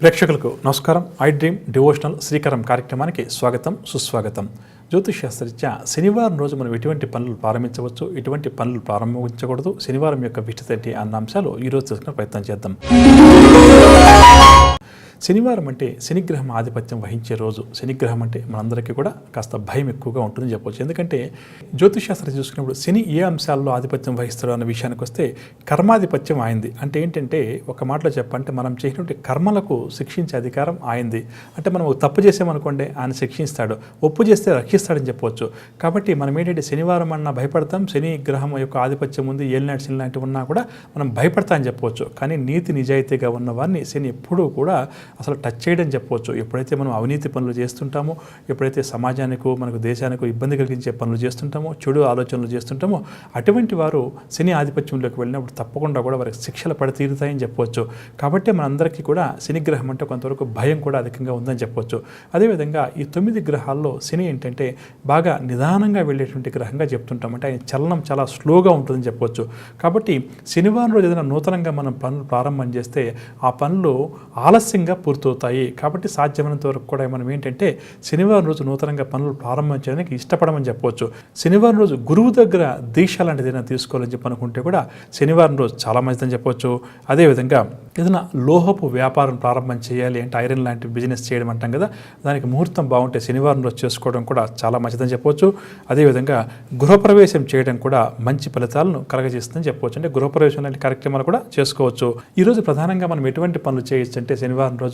ప్రేక్షకులకు నమస్కారం. I dream devotional Srikaram కార్యక్రమానికి స్వాగతం సుస్వాగతం. జ్యోతిషాస్త్రరీత్యా శనివారం రోజు మనం ఎటువంటి పనులు ప్రారంభించవచ్చు ఎటువంటి పనులు ప్రారంభించకూడదు శనివారం యొక్క విశిష్టత ఏంటి అన్న అంశాలు ఈరోజు తెలుసుకునే ప్రయత్నం చేద్దాం. శనివారం అంటే శనిగ్రహం ఆధిపత్యం వహించే రోజు. శనిగ్రహం అంటే మనందరికీ కూడా కాస్త భయం ఎక్కువగా ఉంటుందని చెప్పవచ్చు ఎందుకంటే జ్యోతిషాస్త్రం చూసుకున్నప్పుడు శని ఏ అంశాల్లో ఆధిపత్యం వహిస్తాడు అన్న విషయానికి వస్తే కర్మాధిపత్యం ఆయింది అంటే ఏంటంటే ఒక మాటలో చెప్పంటే మనం చేసినటువంటి కర్మలకు శిక్షించే అధికారం ఆయింది అంటే మనం తప్పు చేసామనుకోండి ఆయన శిక్షిస్తాడు. ఒప్పు చేస్తే రక్షిస్తాడని చెప్పవచ్చు కాబట్టి మనం ఏంటంటే శనివారం అన్న భయపడతాం శని గ్రహం యొక్క ఆధిపత్యం ఉంది ఏలినాటి శని లాంటివి ఉన్నా కూడా మనం భయపడతా అని చెప్పవచ్చు కానీ నీతి నిజాయితీగా ఉన్న వారిని శని ఎప్పుడూ కూడా అసలు టచ్ చేయడం చెప్పవచ్చు. ఎప్పుడైతే మనం అవినీతి పనులు చేస్తుంటామో ఎప్పుడైతే సమాజానికి మనకు దేశానికి ఇబ్బంది కలిగించే పనులు చేస్తుంటామో చెడు ఆలోచనలు చేస్తుంటామో అటువంటి వారు శని ఆధిపత్యంలోకి వెళ్ళినప్పుడు తప్పకుండా కూడా వారికి శిక్షలు పడి తీరుతాయని చెప్పవచ్చు. కాబట్టి మనందరికీ కూడా శని గ్రహం అంటే కొంతవరకు భయం కూడా అధికంగా ఉందని చెప్పవచ్చు. అదేవిధంగా ఈ తొమ్మిది గ్రహాల్లో శని ఏంటంటే బాగా నిదానంగా వెళ్ళేటువంటి గ్రహంగా చెప్తుంటాం. అంటే ఆయన చలనం చాలా స్లోగా ఉంటుందని చెప్పవచ్చు. కాబట్టి శనివారం రోజు ఏదైనా నూతనంగా మనం పనులు ప్రారంభం చేస్తే ఆ పనులు ఆలస్యంగా పూర్తవుతాయి. కాబట్టి సాధ్యమైనంత వరకు కూడా మనం ఏంటంటే శనివారం రోజు నూతనంగా పనులు ప్రారంభం చేయడానికి ఇష్టపడమని చెప్పవచ్చు. శనివారం రోజు గురువు దగ్గర దీక్ష లాంటిది ఏదైనా తీసుకోవాలని చెప్పి అనుకుంటే కూడా శనివారం రోజు చాలా మంచిదని చెప్పవచ్చు అదేవిధంగా ఏదైనా లోహపు వ్యాపారం ప్రారంభం చేయాలి అంటే ఐరన్ లాంటి బిజినెస్ చేయడం అంటాం కదా దానికి ముహూర్తం బాగుంటే శనివారం రోజు చేసుకోవడం కూడా చాలా మంచిదని చెప్పవచ్చు అదేవిధంగా గృహప్రవేశం చేయడం కూడా మంచి ఫలితాలను కలగజేస్తుందని చెప్పవచ్చు అంటే గృహప్రవేశం లాంటి కార్యక్రమాలు కూడా చేసుకోవచ్చు. ఈరోజు ప్రధానంగా మనం ఎటువంటి పనులు చేయొచ్చు అంటే శనివారం రోజు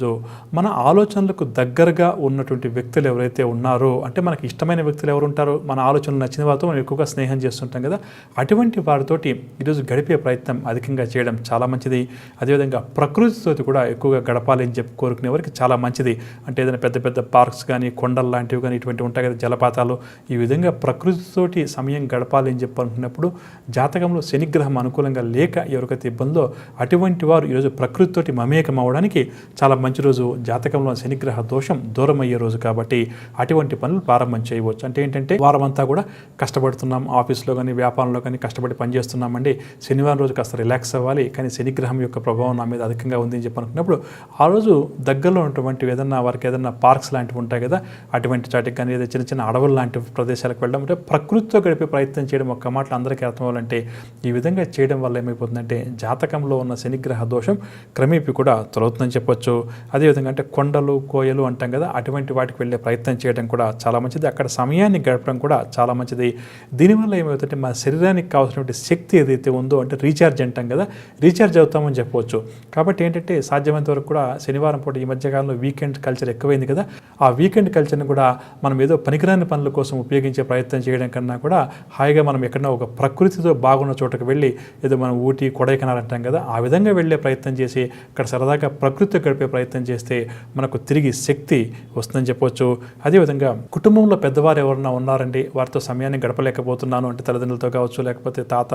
మన ఆలోచనలకు దగ్గరగా ఉన్నటువంటి వ్యక్తులు ఎవరైతే ఉన్నారో అంటే మనకి ఇష్టమైన వ్యక్తులు ఎవరు ఉంటారో మన ఆలోచనలు నచ్చిన వారితో మనం ఎక్కువగా స్నేహం చేస్తుంటాం కదా అటువంటి వారితోటి ఈరోజు గడిపే ప్రయత్నం అధికంగా చేయడం చాలా మంచిది. అదేవిధంగా ప్రకృతితో కూడా ఎక్కువగా గడపాలి అని చెప్పి కోరుకునే వారికి చాలా మంచిది. అంటే ఏదైనా పెద్ద పెద్ద పార్క్స్ కానీ కొండలు లాంటివి కానీ ఇటువంటి ఉంటాయి కదా జలపాతాలు ఈ విధంగా ప్రకృతితోటి సమయం గడపాలి అని చెప్పి అనుకున్నప్పుడు జాతకంలో శనిగ్రహం అనుకూలంగా లేక ఎవరికైతే ఇబ్బందో అటువంటి వారు ఈరోజు ప్రకృతితోటి మమేకం అవ్వడానికి చాలా మంచి రోజు జాతకంలో శనిగ్రహ దోషం దూరం అయ్యే రోజు కాబట్టి అటువంటి పనులు ప్రారంభం చేయవచ్చు. అంటే ఏంటంటే వారం అంతా కూడా కష్టపడుతున్నాం ఆఫీస్లో కానీ వ్యాపారంలో కానీ కష్టపడి పనిచేస్తున్నామండి. శనివారం రోజు కాస్త రిలాక్స్ అవ్వాలి. కానీ శనిగ్రహం యొక్క ప్రభావం నా మీద అధికంగా ఉంది అని చెప్పి అనుకున్నప్పుడు ఆ రోజు దగ్గరలో ఉన్నటువంటి ఏదన్నా వారికి ఏదన్నా పార్క్స్ లాంటివి ఉంటాయి కదా అటువంటి చాటికి కానీ ఏదో చిన్న చిన్న అడవులు లాంటి ప్రదేశాలకు వెళ్ళడం అంటే ప్రకృతితో గడిపే ప్రయత్నం చేయడం ఒక్క మాటలు అందరికీ అర్థం అవ్వాలంటే ఈ విధంగా చేయడం వల్ల ఏమైపోతుందంటే జాతకంలో ఉన్న శనిగ్రహ దోషం క్రమేపీ కూడా తొలగుతుందని చెప్పొచ్చు. అదేవిధంగా అంటే కొండలు కోయలు అంటాం కదా అటువంటి వాటికి వెళ్ళే ప్రయత్నం చేయడం కూడా చాలా మంచిది. అక్కడ సమయాన్ని గడపడం కూడా చాలా మంచిది. దీనివల్ల ఏమవుతుందంటే మన శరీరానికి కావాల్సినటువంటి శక్తి ఏదైతే ఉందో అంటే రీఛార్జ్ అంటాం కదా రీఛార్జ్ అవుతామని చెప్పవచ్చు. కాబట్టి ఏంటంటే సాధ్యమైనంత వరకు కూడా శనివారం పూట ఈ మధ్యకాలంలో వీకెండ్ కల్చర్ ఎక్కువైంది కదా ఆ వీకెండ్ కల్చర్ని కూడా మనం ఏదో పనికిరాని పనుల కోసం ఉపయోగించే ప్రయత్నం చేయడం కన్నా కూడా హాయిగా మనం ఎక్కడన్నా ఒక ప్రకృతితో బాగున్న చోటకు వెళ్ళి ఏదో మనం ఊటీ కొడైకెనాల్ అంటాం కదా ఆ విధంగా వెళ్ళే ప్రయత్నం చేసి అక్కడ సరదాగా ప్రకృతితో గడిపే ప్రయత్నం ప్రయత్నం చేస్తే మనకు తిరిగి శక్తి వస్తుందని చెప్పవచ్చు అదేవిధంగా కుటుంబంలో పెద్దవారు ఎవరన్నా ఉన్నారండి? వారితో సమయాన్ని గడపలేకపోతున్నాను అంటే తల్లిదండ్రులతో కావచ్చు లేకపోతే తాత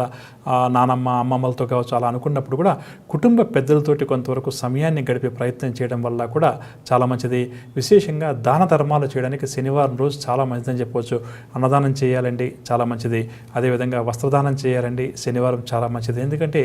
నానమ్మ అమ్మమ్మలతో కావచ్చు అలా అనుకున్నప్పుడు కూడా కుటుంబ పెద్దలతోటి కొంతవరకు సమయాన్ని గడిపే ప్రయత్నం చేయడం వల్ల కూడా చాలా మంచిది. విశేషంగా దాన ధర్మాలు చేయడానికి శనివారం రోజు చాలా మంచిదని చెప్పవచ్చు అన్నదానం చేయాలండి చాలా మంచిది. అదేవిధంగా వస్త్రదానం చేయాలండి శనివారం చాలా మంచిది. ఎందుకంటే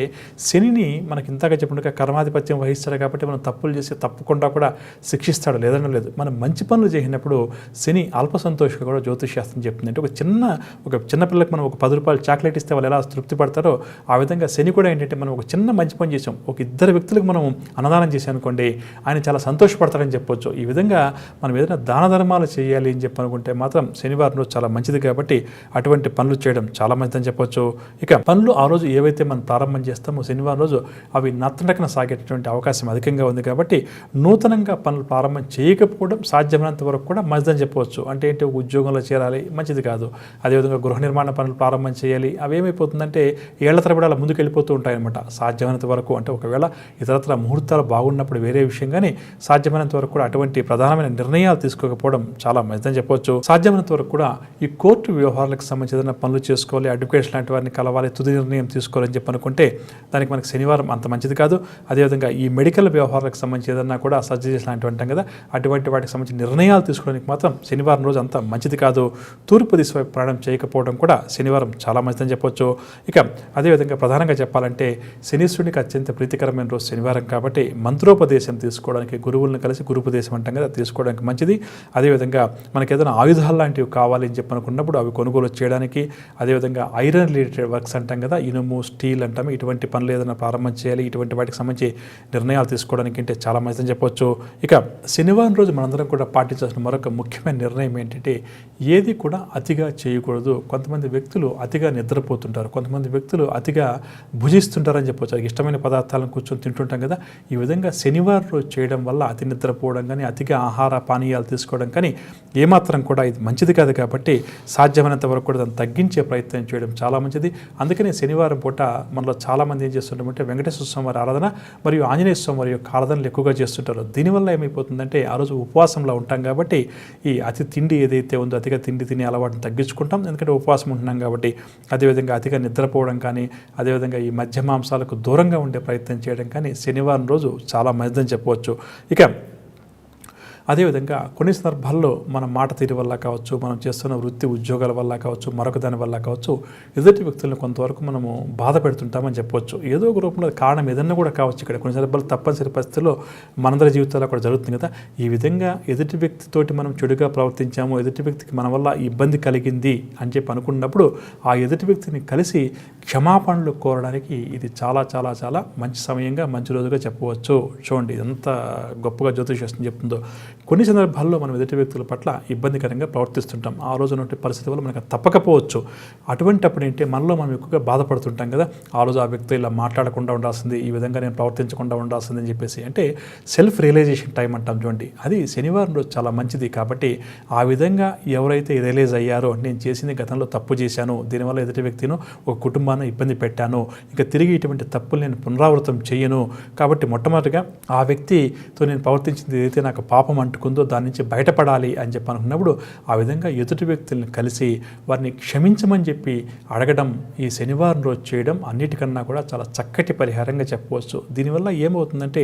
శనిని మనకి ఇంతగా చెప్పినట్టుగా కర్మాధిపత్యం వహిస్తారు కాబట్టి మనం తప్పులు చేసి తప్పకుండా కూడా శిక్షిస్తాడు లేదనడం లేదు. మనం మంచి పనులు చేసినప్పుడు శని అల్ప సంతోషంగా కూడా జ్యోతిష్ శాస్త్రం చెప్తుంది. అంటే ఒక చిన్న ఒక చిన్న పిల్లలకు మనం ఒక పది రూపాయలు చాక్లెట్ ఇస్తే వాళ్ళు ఎలా తృప్తి పడతారో ఆ విధంగా శని కూడా ఏంటంటే మనం ఒక చిన్న మంచి పని చేసాం. ఒక ఇద్దరు వ్యక్తులకు మనం అన్నదానం చేసాం అనుకోండి ఆయన చాలా సంతోషపడతారని చెప్పొచ్చు. ఈ విధంగా మనం ఏదైనా దాన ధర్మాలు చేయాలి అని చెప్పి అనుకుంటే మాత్రం శనివారం రోజు చాలా మంచిది కాబట్టి అటువంటి పనులు చేయడం చాలా మంచిదని చెప్పొచ్చు. ఇక పనులు ఆ రోజు ఏవైతే మనం ప్రారంభం చేస్తామో శనివారం రోజు అవి నత్తనకన సాగేటటువంటి అవకాశం అధికంగా ఉంది కాబట్టి నూతనంగా పనులు ప్రారంభం చేయకపోవడం సాధ్యమైనంత వరకు కూడా మంచిదని చెప్పవచ్చు. అంటే ఏంటి? ఒక ఉద్యోగంలో చేరాలి మంచిది కాదు. అదేవిధంగా గృహ నిర్మాణ పనులు ప్రారంభం చేయాలి. అవి ఏమైపోతుందంటే ఏళ్ళ తరబడి అలా ముందుకు వెళ్ళిపోతూ ఉంటాయన్నమాట. సాధ్యమైనంత వరకు అంటే ఒకవేళ ఇతరత్ర ముహూర్తాలు బాగున్నప్పుడు వేరే విషయం కానీ సాధ్యమైనంత వరకు కూడా అటువంటి ప్రధానమైన నిర్ణయాలు తీసుకోకపోవడం చాలా మంచిదని చెప్పవచ్చు. సాధ్యమైనంత వరకు కూడా ఈ కోర్టు వ్యవహారాలకు సంబంధించిన పనులు చేసుకోవాలి అడ్వకేట్స్ లాంటి వారిని కలవాలి తుది నిర్ణయం తీసుకోవాలని చెప్పి అనుకుంటే దానికి మనకి శనివారం అంత మంచిది కాదు. అదేవిధంగా ఈ మెడికల్ వ్యవహారాలకు సంబంధించిన ఏదన్నా కూడా సర్జరీస్ లాంటివి అంటాం కదా అటువంటి వాటికి సంబంధించిన నిర్ణయాలు తీసుకోవడానికి మాత్రం శనివారం రోజు అంత మంచిది కాదు. తూర్పు దిశ వైపు ప్రయాణం చేయకపోవడం కూడా శనివారం చాలా మంచిదని చెప్పొచ్చు. ఇక అదేవిధంగా ప్రధానంగా చెప్పాలంటే శనీశ్వరునికి అత్యంత ప్రీతికరమైన రోజు శనివారం కాబట్టి మంత్రోపదేశం తీసుకోవడానికి గురువులను కలిసి గురుపదేశం అంటాం కదా తీసుకోవడానికి మంచిది. అదేవిధంగా మనకి ఏదైనా ఆయుధాలు లాంటివి కావాలి అని చెప్పి అనుకున్నప్పుడు అవి కొనుగోలు చేయడానికి అదేవిధంగా ఐరన్ రిలేటెడ్ వర్క్స్ అంటాం కదా ఇనుము స్టీల్ అంటాం ఇటువంటి పనులు ఏదైనా ప్రారంభం చేయాలి ఇటువంటి వాటికి సంబంధించి నిర్ణయాలు తీసుకోవడానికి అంటే చాలా మంచిదని చెప్పొచ్చు. ఇక శనివారం రోజు మనందరం కూడా పాటించాల్సిన మరొక ముఖ్యమైన నిర్ణయం ఏంటంటే ఏది కూడా అతిగా చేయకూడదు. కొంతమంది వ్యక్తులు అతిగా నిద్రపోతుంటారు. కొంతమంది వ్యక్తులు అతిగా భుజిస్తుంటారని చెప్పొచ్చు. ఇష్టమైన పదార్థాలను కూర్చొని తింటుంటాం కదా. ఈ విధంగా శనివారం రోజు చేయడం వల్ల అతి నిద్రపోవడం కానీ అతిగా ఆహార పానీయాలు తీసుకోవడం కానీ ఏమాత్రం కూడా ఇది మంచిది కాదు కాబట్టి సాధ్యమైనంత వరకు కూడా దాన్ని తగ్గించే ప్రయత్నం చేయడం చాలా మంచిది. అందుకనే శనివారం పూట మనలో చాలామంది ఏం చేస్తుంటామంటే వెంకటేశ్వర స్వామి వారి ఆరాధన మరియు ఆంజనేయ స్వామి వారి యొక్క ఆరాధనలు ఎక్కువగా చేస్తుంటారు? దీనివల్ల ఏమైపోతుందంటే ఆ రోజు ఉపవాసంలో ఉంటాం కాబట్టి ఈ అతి తిండి ఏదైతే ఉందో అతిగా తిండి తినే అలవాటును తగ్గించుకుంటాం. ఎందుకంటే ఉపవాసం ఉంటున్నాం కాబట్టి అదేవిధంగా అతిగా నిద్రపోవడం కానీ అదేవిధంగా ఈ మధ్య మాంసాలకు దూరంగా ఉండే ప్రయత్నం చేయడం కానీ శనివారం రోజు చాలా మంచిదని చెప్పవచ్చు. ఇక అదేవిధంగా కొన్ని సందర్భాల్లో మన మాట తీరు వల్ల కావచ్చు మనం చేస్తున్న వృత్తి ఉద్యోగాల వల్ల కావచ్చు మరొక దాని వల్ల కావచ్చు ఎదుటి వ్యక్తులను కొంతవరకు మనము బాధ పెడుతుంటామని చెప్పవచ్చు. ఏదో ఒక రూపంలో కారణం ఏదన్నా కూడా కావచ్చు ఇక్కడ. కొన్ని సందర్భాలు తప్పనిసరి పరిస్థితుల్లో మనందరి జీవితాల్లో కూడా జరుగుతుంది కదా. ఈ విధంగా ఎదుటి వ్యక్తితోటి మనం చెడుగా ప్రవర్తించాము ఎదుటి వ్యక్తికి మన వల్ల ఇబ్బంది కలిగింది అని చెప్పి అనుకున్నప్పుడు ఆ ఎదుటి వ్యక్తిని కలిసి క్షమాపణలు కోరడానికి ఇది చాలా చాలా చాలా మంచి సమయంగా మంచి రోజుగా చెప్పవచ్చు. చూడండి ఎంత గొప్పగా జ్యోతిషం చెప్తుందో. కొన్ని సందర్భాల్లో మనం ఎదుటి వ్యక్తుల పట్ల ఇబ్బందికరంగా ప్రవర్తిస్తుంటాం. ఆ రోజు ఉన్నటువంటి పరిస్థితి వల్ల మనకు తప్పకపోవచ్చు. అటువంటి అప్పుడు ఏంటి మనలో మనం ఎక్కువగా బాధపడుతుంటాం కదా. ఆ రోజు ఆ వ్యక్తి ఇలా మాట్లాడకుండా ఉండాల్సింది ఈ విధంగా నేను ప్రవర్తించకుండా ఉండాల్సింది అని చెప్పేసి. అంటే సెల్ఫ్ రియలైజేషన్ టైం అంటాం చూడండి. అది శనివారం రోజు చాలా మంచిది కాబట్టి ఆ విధంగా ఎవరైతే రియలైజ్ అయ్యారో నేను చేసింది గతంలో తప్పు చేశాను దీనివల్ల ఎదుటి వ్యక్తిను ఒక కుటుంబాన్ని ఇబ్బంది పెట్టాను ఇంకా తిరిగి ఇటువంటి తప్పులు నేను పునరావృతం చేయను కాబట్టి మొట్టమొదటిగా ఆ వ్యక్తితో నేను ప్రవర్తించింది ఏదైతే నాకు పాపం అంటుకుందో దాని నుంచి బయటపడాలి అని చెప్పి అనుకున్నప్పుడు ఆ విధంగా ఎదుటి వ్యక్తులను కలిసి వారిని క్షమించమని చెప్పి అడగడం ఈ శనివారం రోజు చేయడం అన్నిటికన్నా కూడా చాలా చక్కటి పరిహారంగా చెప్పవచ్చు. దీనివల్ల ఏమవుతుందంటే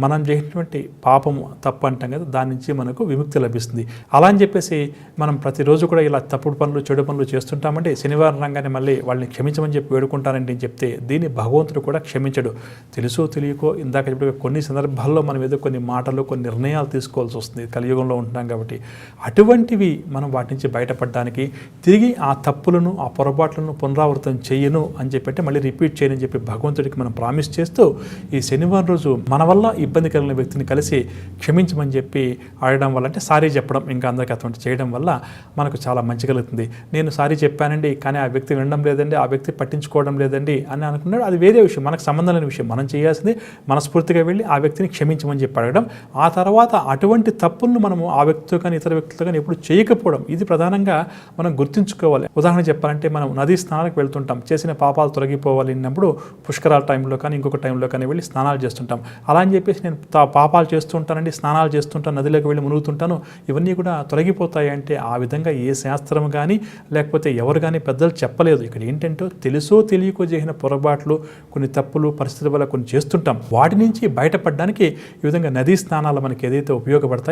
మనం చేసినటువంటి పాపము తప్పు అంటాం కదా దాని నుంచి మనకు విముక్తి లభిస్తుంది. అలా అని చెప్పేసి మనం ప్రతిరోజు కూడా ఇలా తప్పుడు పనులు చెడు పనులు చేస్తుంటామంటే శనివారం రంగానే మళ్ళీ వాళ్ళని క్షమించమని చెప్పి వేడుకుంటానండి అని చెప్తే దీన్ని భగవంతుడు కూడా క్షమించడు. తెలుసో తెలియకో ఇందాక చెప్పిన కొన్ని సందర్భాల్లో మనం ఏదో కొన్ని మాటలు కొన్ని నిర్ణయాలు తీసుకోవాల్సి వస్తుంది. కలియుగంలో ఉంటున్నాం కాబట్టి. అటువంటివి మనం వాటి నుంచి బయటపడడానికి తిరిగి ఆ తప్పులను ఆ పొరపాట్లను పునరావృతం చేయను అని చెప్పి మళ్ళీ రిపీట్ చేయనని చెప్పి భగవంతుడికి మనం ప్రామిస్ చేస్తూ ఈ శనివారం రోజు మన వల్ల ఇబ్బంది కలిగిన వ్యక్తిని కలిసి క్షమించమని చెప్పి అడగడం వల్ల అంటే సారీ చెప్పడం ఇంకా అందరికీ అటువంటి చేయడం వల్ల మనకు చాలా మంచి కలుగుతుంది. నేను సారీ చెప్పానండి కానీ ఆ వ్యక్తి వినడం లేదండి ఆ వ్యక్తి పట్టించుకోవడం లేదండి అని అనుకున్నాడు. అది వేరే విషయం మనకు సంబంధం లేని విషయం. మనం చేయాల్సింది మనస్ఫూర్తిగా వెళ్ళి ఆ వ్యక్తిని క్షమించమని చెప్పి అడగడం. ఆ తర్వాత అటువంటి తప్పులను మనము ఆ వ్యక్తితో కానీ ఇతర వ్యక్తులతో కానీ ఎప్పుడు చేయకపోవడం ఇది ప్రధానంగా మనం గుర్తుంచుకోవాలి. ఉదాహరణ చెప్పాలంటే మనం నదీ స్నానాలకు వెళ్తుంటాం. చేసిన పాపాలు తొలగిపోవాలి అన్నప్పుడు పుష్కరాల టైంలో కానీ ఇంకొక టైంలో కానీ వెళ్ళి స్నానాలు చేస్తుంటాం. అలా అని చెప్పేసి నేను పాపాలు చేస్తూ ఉంటానండి స్నానాలు చేస్తుంటాను నదిలోకి వెళ్ళి మునుగుతుంటాను. ఇవన్నీ కూడా తొలగిపోతాయి అంటే ఆ విధంగా ఏ శాస్త్రం కానీ లేకపోతే ఎవరు కానీ పెద్దలు చెప్పలేదు. ఇక్కడ ఏంటంటే తెలుసో తెలియకో చేసిన పొరపాట్లు కొన్ని తప్పులు పరిస్థితుల వల్ల కొన్ని చేస్తుంటాం. వాటి నుంచి బయటపడడానికి ఈ విధంగా నదీ స్నానాలు మనకి ఏదైతే ఉపయోగపడతాయి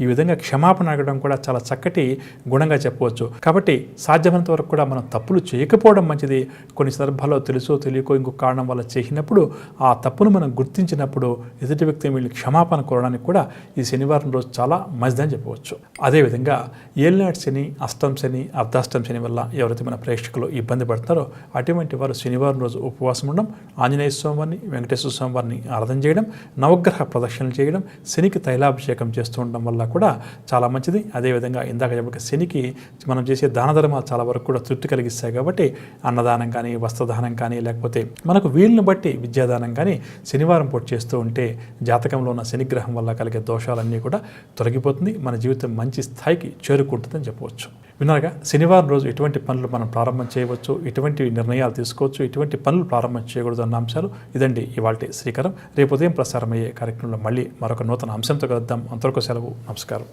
ఈ విధంగా క్షమాపణ అడగడం కూడా చాలా చక్కటి గుణంగా చెప్పవచ్చు. కాబట్టి సాధ్యమైనంత వరకు కూడా మనం తప్పులు చేయకపోవడం మంచిది. కొన్ని సందర్భాల్లో తెలుసో తెలియకో ఇంకొక కారణం వల్ల చేసినప్పుడు ఆ తప్పును మనం గుర్తించినప్పుడు ఎదుటి వ్యక్తి వీళ్ళు క్షమాపణ కోరడానికి కూడా ఈ శనివారం రోజు చాలా మంచిదని చెప్పవచ్చు. అదేవిధంగా ఏలినాటి శని అష్టం శని అర్ధాష్టం శని వల్ల ఎవరైతే మన ప్రేక్షకులు ఇబ్బంది పడతారో అటువంటి వారు శనివారం రోజు ఉపవాసం ఉండడం ఆంజనేయ స్వామి వారిని వెంకటేశ్వర స్వామి వారిని ఆరాధన చేయడం నవగ్రహ ప్రదక్షిణలు చేయడం శనికి తైలాభిషేకం చేస్తూ ఉండడం వల్ల కూడా చాలా మంచిది. అదేవిధంగా ఇందాక చెప్పక శనికి మనం చేసే దాన ధర్మాలు చాలా వరకు కూడా తృప్తి కలిగిస్తాయి కాబట్టి అన్నదానం కానీ వస్త్రదానం కానీ లేకపోతే మనకు వీలుని బట్టి విద్యాదానం కానీ శనివారం పూట చేస్తూ ఉంటే జాతకంలో ఉన్న శనిగ్రహం వల్ల కలిగే దోషాలన్నీ కూడా తొలగిపోతుంది. మన జీవితం మంచి స్థాయికి చేరుకుంటుందని చెప్పవచ్చు. విన్నారుగా? శనివారం రోజు ఎటువంటి పనులు మనం ప్రారంభం చేయవచ్చు? ఎటువంటి నిర్ణయాలు తీసుకోవచ్చు? ఎటువంటి పనులు ప్రారంభం చేయకూడదు అన్న అంశాలు ఇదండి ఇవాళ శ్రీకరం. రేపు ఉదయం ప్రసారమయ్యే కార్యక్రమంలో మళ్ళీ మరొక నూతన అంశంతో కలుద్దాం. అంతవరకు సెలవు. నమస్కారం.